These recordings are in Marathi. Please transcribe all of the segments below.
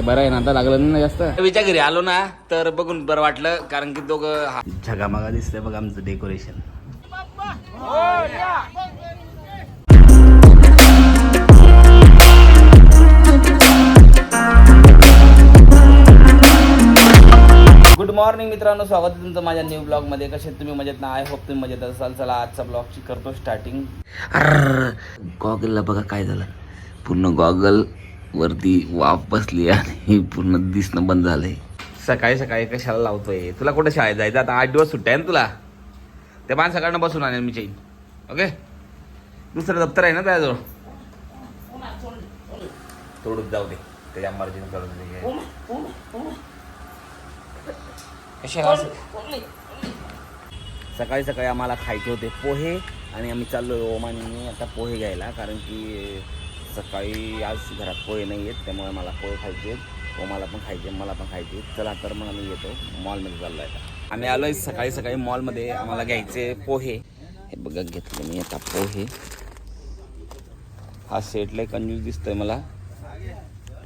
बरं आहे ना आता लागलं नाही ना जास्त? विच्या घरी आलो ना तर बघून बरं वाटलं कारण की दोघं हा- झगामागा दिसतंय बघ आमचं डेकोरेशन गुड मॉर्निंग मित्रांनो स्वागत आहे तुमचं माझ्या न्यू ब्लॉगमध्ये. कसे तुम्ही? मजेत ना? आय होप तुम्ही मजेत असाल. चला आजचा ब्लॉगची करतो स्टार्टिंग गॉगलला बघा काय झालं. पूर्ण गॉगल वरती वाफ बसली आणि पूर्ण दिसणं बंद झालंय. सकाळी सकाळी कशाला लावतोय? तुला कुठे शाळेत जायचं? आता आठ दिवस सुट्ट्या आहे ना तुला. त्या माणसाकडनं बसून आणेल मी चेन ओके दुसरं दप्तर आहे ना त्याजवळ? तोडून जाऊ दे. त्याच्या मर्जीने करून दे. सकाळी सकाळी आम्हाला खायचे होते पोहे आणि आम्ही चाललो ओम आता पोहे घ्यायला कारण की सकाळी आज घरात पोहे नाही आहेत त्यामुळे मला पोहे खायचे आहेत. ओमाला पण खायचे मला पण खायचे. चला तर मग आम्ही येतो. मॉलमध्ये चाललो आता. आम्ही आलो आहे सकाळी सकाळी मॉलमध्ये आम्हाला घ्यायचे पोहे. हे बघा घेतले मी आता पोहे. हा सेट लय कंजूस दिसतोय मला.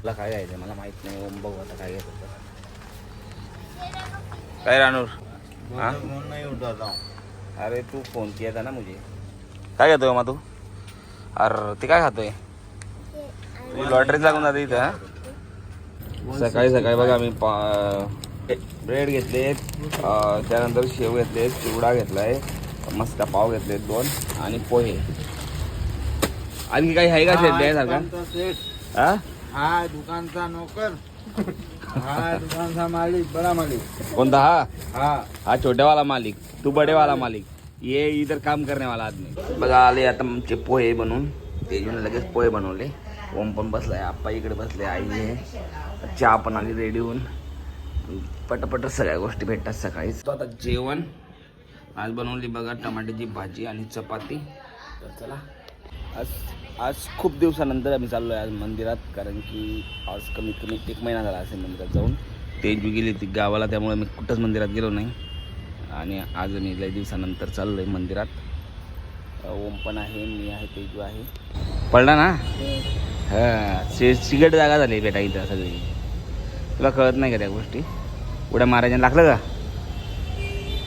तुला काय घ्यायचं मला माहीत नाही. ओम बघू आता काय घ्यायचं काय रानूर? हा? अरे तू फोन था ना मुझे. काय घेतोय मग तू? अरे ते काय खातोय? लॉटरी लागून जाते इथं? सकाळी सकाळी बघा मी ब्रेड घेतले त्यानंतर शेव घेतले चिवडा घेतलाय मस्त पाव घेतले दोन आणि पोहे. आणखी काही आहे का सेट द्यायसारखा हा हा? दुकानचा नोकर. हा दुकानचा मालिक बडा मालिक. कोणता हा? हा. हा छोटे वाला मालिक तू बडे वाला मालिक. ये इधर काम करने वाला आदमी. बघा आले आता आमचे पोहे बनवून ते घेऊन लगेच पोहे बनवले. ओम पण बसलाय आप्पा इकडे बसले आई आहे चहा पण आली रेडी होऊन. पटपट सगळ्या गोष्टी भेटतात सकाळीच तो आता जेवण. आज बनवली बघा टमाट्याची भाजी आणि चपाती. तर चला. आज आज खूप दिवसानंतर आम्ही चाललो आहे आज मंदिरात कारण की आज कमीत कमी एक महिना झाला असेल मंदिरात जाऊन. तेजू गेली ती गावाला त्यामुळे मी कुठंच मंदिरात गेलो नाही. आणि आज मी लय दिवसानंतर चाललो आहे मंदिरात ओम पण आहे मी आहे तेजू आहे. पडला ना? हो. हां शे सिगट जागा झाली बेटा इथं सगळी. तुला कळत नाही का त्या गोष्टी? उड्या मारायच्या लागलं का?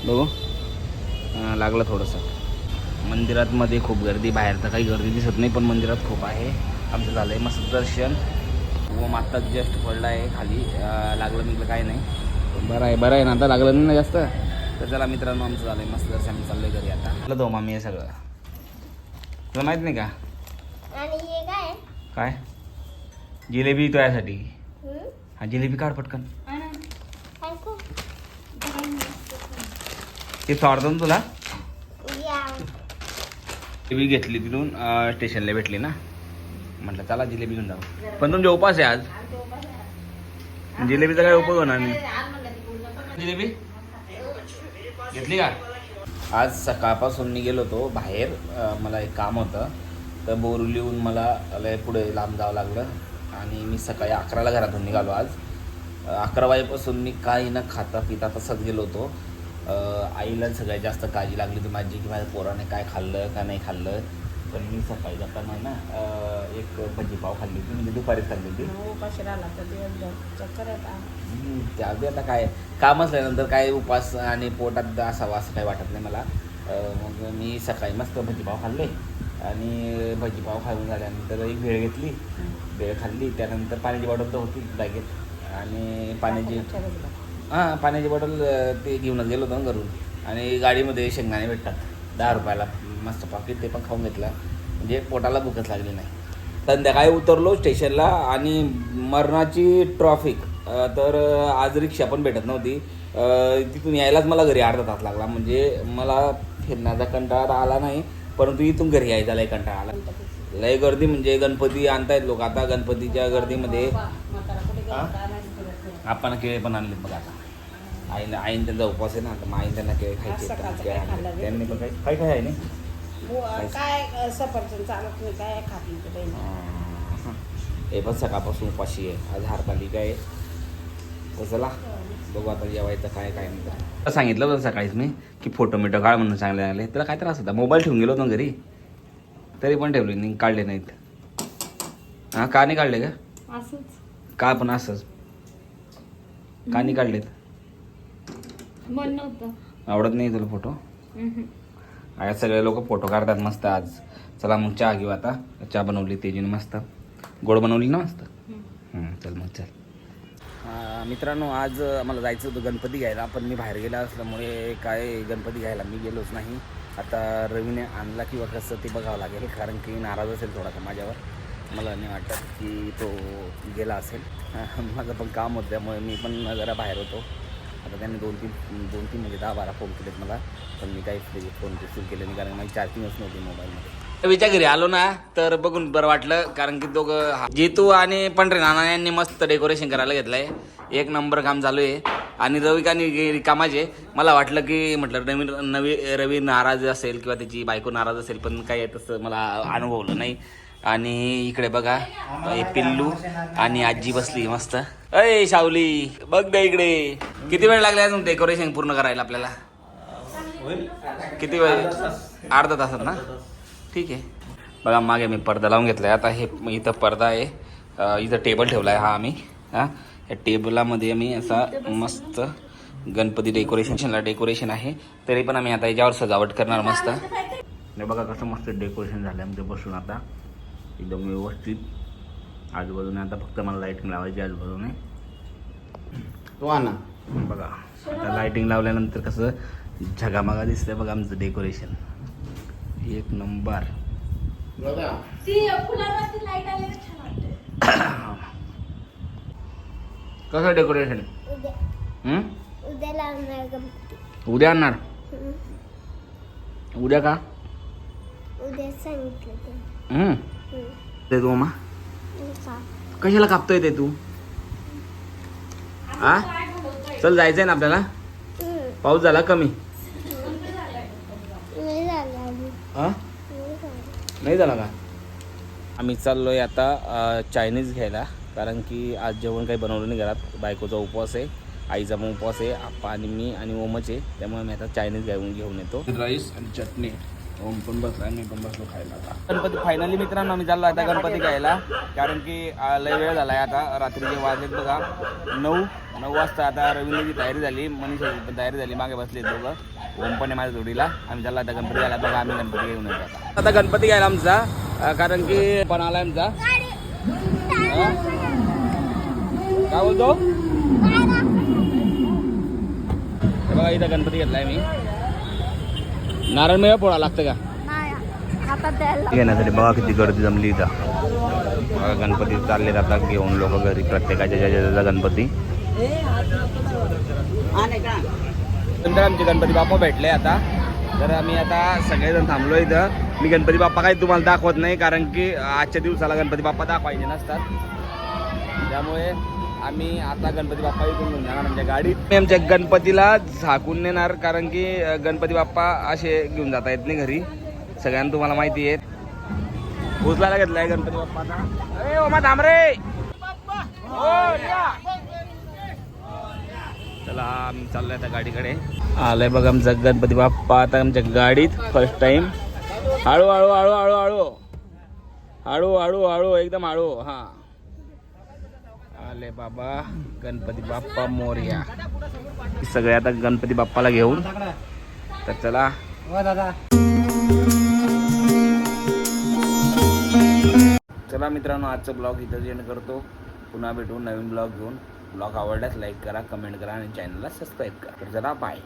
बघू. लागलं थोडंसं. मंदिरात मध्ये खूप गर्दी बाहेर तर काही गर्दी दिसत नाही पण मंदिरात खूप आहे. आमचं झालं आहे मस्त दर्शन. व आत्ताच जस्ट पडला आहे खाली लागलं मिगलं काय नाही. बरं आहे बरं आहे ना. आता लागलं नाही ना जास्त? तर चला मित्रांनो आमचं झालं आहे मस्त दर्शन. आम्ही चाललोय घरी आता. आपलं तो मामी हे सगळं. तुला माहीत नाही का? आणि हे काय? जिलेबी तो यासाठी. हम्म? हा जिलेबी काढ पटकन. ते सोडतो ना तुला? जिलेबी घेतली तिथून स्टेशनला भेटली ना. म्हटलं चला जिलेबी घेऊन जाऊ. पण तुमचे उपास आहे आज. जिलेबीचा काय उपयोग होणार नाही. जिलेबी? घेतली का? आज सकाळपासून मी गेलो होतो बाहेर. मला एक काम होतं. तर बोरलीहून मला लय पुढे लांब जावं लागलं. आणि मी सकाळी अकराला घरातून निघालो आज. अकरा वाजेपासून मी काही न खाता पिता तसंच गेलो होतो. आईला सगळ्यात जास्त काळजी लागली होती माझी की माझ्या पोराने काय खाल्लं का नाही खाल्लं. तर मी सकाळी जाताना ना एक भजीपाव खाल्ली होती. म्हणजे दुपारीच खाल्ली होती. त्या बी आता. काय काम असल्यानंतर काय उपास आणि पोटात असावा असं काही वाटत नाही मला. मग मी सकाळी मस्त भजीपाव खाल्ले. आणि भजीपाव खाऊन झाल्यानंतर एक भेळ घेतली. भेळ खाल्ली. त्यानंतर पाण्याची बॉटल तर होती बॅगेत. आणि पाण्याची हां पाण्याची बॉटल ते घेऊनच गेलो होतो ना घरून. आणि गाडीमध्ये शेंगदाणे भेटतात. दहा रुपयाला मस्त पाकिट ते पण खाऊन घेतलं. म्हणजे पोटाला भूकच लागली नाही. संध्याकाळी उतरलो स्टेशनला आणि मरणाची ट्रॉफिक तर आज रिक्षा पण भेटत नव्हती. तिथून यायलाच मला घरी अर्धा तास लागला. म्हणजे मला फिरण्याचा कंटाळा आला नाही. परंतु इथून घरी यायचा लय कंटाळा आला. लय गर्दी म्हणजे गणपती आणतायत लोक. आता गणपतीच्या गर्दीमध्ये आपण केळे पण आणले बघा आता. आईला आईन त्यांचा उपवास आहे ना तर मग आईन त्यांना केळे खायचे. त्यांनी. पण काही काय काय आहे नाही? काय सफरचंद चालत नाही काय खात नाही. हा. हे पण सकाळपासून उपाशी आहे. आज हरतालिका आहे? तर चला बघू आता जेवायचं काय काय नाही तर. सांगितलं होतं सकाळीच मी की फोटो मिटो काढ म्हणून चांगले लागले. त्याला काय त्रास होता? मोबाईल ठेवून गेलो होतो ना घरी. तरी पण ठेवले नाही काढले नाहीत. हां का नाही काढले का असंच. का पण असंच? का नाही काढलेत? मन नव्हतं. आवडत नाही तुला फोटो आज सगळे लोक फोटो काढतात मस्त आज. चला मग चहा घेऊ आता. चहा बनवली तेजीने मस्त. गोड बनवली ना मस्त हम्म, चल मग चल मित्रांनो आज मला जायचं होतं गणपती घ्यायला पण मी बाहेर गेला असल्यामुळे काय गणपती घ्यायला मी गेलोच नाही. आता रवीने आणला किंवा कसं ते बघावं लागेल कारण की नाराज असेल थोडासा माझ्यावर. मला नाही वाटत की तो गेला असेल. माझं पण काम होतं त्यामुळे मी पण जरा बाहेर होतो. आता त्यांनी दोन तीन दोन तीन म्हणजे दहा बारा फोन केलेत मला पण मी काही फोन रिसीव केले नाही कारण माझी चार्जिंगच नव्हती मोबाईलमध्ये रवीच्या घरी आलो ना तर बघून बरं वाटलं कारण की दोघं जितू आणि पंढरी नाना यांनी मस्त डेकोरेशन करायला घेतलंय. एक नंबर काम चालू आहे. आणि रवी का कामाचे मला वाटलं की म्हटलं नवीन नवी रवी नाराज असेल किंवा त्याची बायको नाराज असेल पण काही तसं मला अनुभवलं नाही. आणि इकडे बघा हे पिल्लू आणि आजी बसली मस्त. अय शावली बघ ना इकडे. किती वेळ लागला अजून डेकोरेशन पूर्ण करायला आपल्याला? किती वेळ? अर्धा तासात ना? ठीक आहे. बघा मागे मी पडदा लावून घेतलाय. आता हे इथं पडदा आहे. इथं टेबल ठेवला आहे हा आम्ही. हा? या टेबलामध्ये आम्ही असा मस्त गणपती डेकोरेशनला डेकोरेशन आहे. तरी पण आम्ही आता याच्यावर सजावट करणार मस्त. हे बघा कसं मस्त डेकोरेशन झालं आमच्या बसून आता एकदम व्यवस्थित. आजूबाजूने आता फक्त मला लाईटिंग लावायची आजूबाजूने. तू आणा. बघा आता लाईटिंग लावल्यानंतर कसं झगामागा दिसतंय बघा आमचं डेकोरेशन एक नंबर. कसं डेकोरेशन उद्या. आणणार? उद्या का? उद्या ते. तू मा कशाला कापतोय ते तू? हा चल जायचंय ना आपल्याला? पाऊस झाला कमी. हा? नाही झालं. का? आम्ही चाललोय आता अ, चायनीज घ्यायला. कारण की आज जेवण काही बनवलं नाही घरात. बायकोचा उपवास आहे आईचा पण उपवास आहे आप्पा आणि मी आणि ओमच आहे. त्यामुळे मी आता चायनीज घेऊन घेऊन येतो. राईस आणि चटणी. ओम पण बसला आणि मी पण बसलो खायला गणपती फायनली मित्रांनो आम्ही चाललो आता गणपती घ्यायला. कारण की लय वेळ झाला आहे आता रात्रीचे वाजलेत बघा नऊ नऊ वाजता आता रवींद्रची तयारी झाली मनीषाची पण तयारी झाली मागे बसले दोघं. ओम पण आहे माझ्या जोडीला. आम्ही चाललो आता गणपती घ्यायला बघा आम्ही गणपती घेऊन येतो आता. आता गणपती घ्यायला आमचा कारण की पण आला आमचा. काय बोलतो? बघा इथं गणपती घेतलाय मी. नारायण मेळा पोळा लागतं का? घेण्यासाठी बघा किती गर्दी जमली इथं. बघा गणपती चालले जातात घेऊन लोक घरी प्रत्येकाच्या ज्याच्या ज्याचा गणपती. नंतर आमचे गणपती बाप्पा भेटले आता. तर आम्ही आता सगळेजण थांबलो इथं. मी गणपती बाप्पा काही तुम्हाला दाखवत नाही कारण की आजच्या दिवसाला गणपती बाप्पा दाखवायचे नसतात. त्यामुळे आम्ही आता गणपती बाप्पा इथून घेऊन जाणार आमच्या गाडीत. मी आमच्या गणपतीला झाकून नेणार कारण की गणपती बाप्पा असे घेऊन जाता येत नाही घरी. सगळ्यांना तुम्हाला माहिती आहे. उचलायला घेतलाय गणपती बाप्पा आता. अरे ओमा रे. हो, चला आम्ही चाललोय आता गाडीकडे. आलंय बघ आमचा गणपती बाप्पा आता आमच्या गाडीत फर्स्ट टाइम हळू हळू हळू हळू हळू. हळू हळू हळू एकदम हळू हा. आले बाबा गणपती बाप्पा मोरया. सगळे आता गणपती बाप्पाला घेऊन. तर चला. हो दादा. चला मित्रांनो आजचा ब्लॉग इथं एंड करतो. पुन्हा भेटू नवीन ब्लॉग घेऊन. ब्लॉग आवडल्यास लाईक करा कमेंट करा आणि चॅनलला सबस्क्राईब करा. तर चला बाय